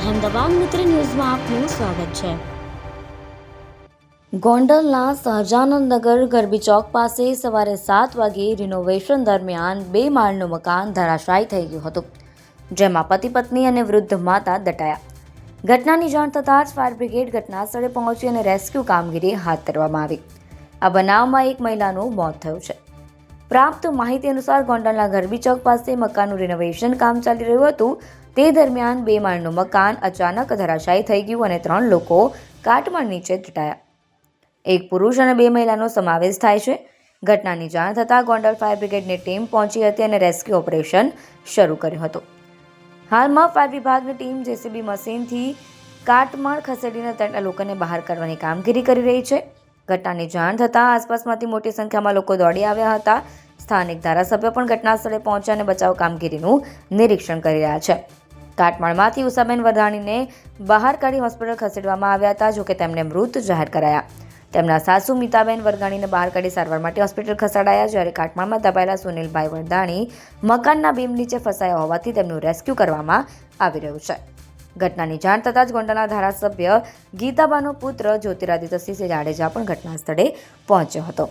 અહેમદાબાદ મિત્ર ન્યૂઝમાં આપનું સ્વાગત છે. ગોંડલના સહજાનંદનગર ગરબી ચોક પાસે સવારે સાત વાગે રિનોવેશન દરમિયાન બે માળનું મકાન ધરાશાયી થઈ ગયું હતું, જેમાં પતિ પત્ની અને વૃદ્ધ માતા દટાયા. ઘટનાની જાણ થતાં જ ફાયર બ્રિગેડ ઘટના સ્થળે પહોંચી અને રેસ્ક્યુ કામગીરી હાથ ધરવામાં આવી. આ બનાવમાં એક મહિલાનું મોત થયું છે. પ્રાપ્ત માહિતી અનુસાર ગોંડલના ગરબી ચોક પાસે મકાનનું રિનોવેશન કામ ચાલી રહ્યું હતું તે દરમિયાન બે માળનું મકાન અચાનક ધરાશાયી થઈ ગયું અને ત્રણ લોકો કાટમાળ નીચે દટાયા એક પુરુષ અને બે મહિલાનો સમાવેશ થાય છે. ઘટનાની જાણ થતાં ગોંડલ ફાયર બ્રિગેડની ટીમ પહોંચી હતી અને રેસ્ક્યુ ઓપરેશન શરૂ કર્યું હતું. હાલમાં ફાયર વિભાગની ટીમ જેસીબી મશીનથી કાટમાળ ખસેડીને ત્રણ લોકોને બહાર કાઢવાની કામગીરી કરી રહી છે. ઘટનાની જાણ થતાં આસપાસમાંથી મોટી સંખ્યામાં લોકો દોડી આવ્યા હતા. સ્થાનિક ધારાસભ્ય પણ ઘટના સ્થળે પહોંચ્યા અને બચાવ કામગીરીનું નિરીક્ષણ કરી રહ્યા છે. કાટમાળમાંથી ઉષાબેન વરધાણીને બહાર કાઢી હોસ્પિટલ ખસેડવામાં આવ્યા હતા, જોકે તેમને મૃત જાહેર કરાયા. તેમના સાસુ મિતાબેન વરઘાણીને બહાર કાઢી સારવાર માટે હોસ્પિટલ ખસેડાયા, જ્યારે કાટમાળમાં દબાયેલા સુનિલભાઈ વરદાણી મકાનના બીમ નીચે ફસાયા હોવાથી તેમનું રેસ્ક્યુ કરવામાં આવી રહ્યું છે. ઘટનાની જાણ થતાં જ ગોંડલના ધારાસભ્ય ગીતાબાનો પુત્ર જ્યોતિરાદિત્યસિંહ જાડેજા પણ ઘટના સ્થળે પહોંચ્યો હતો.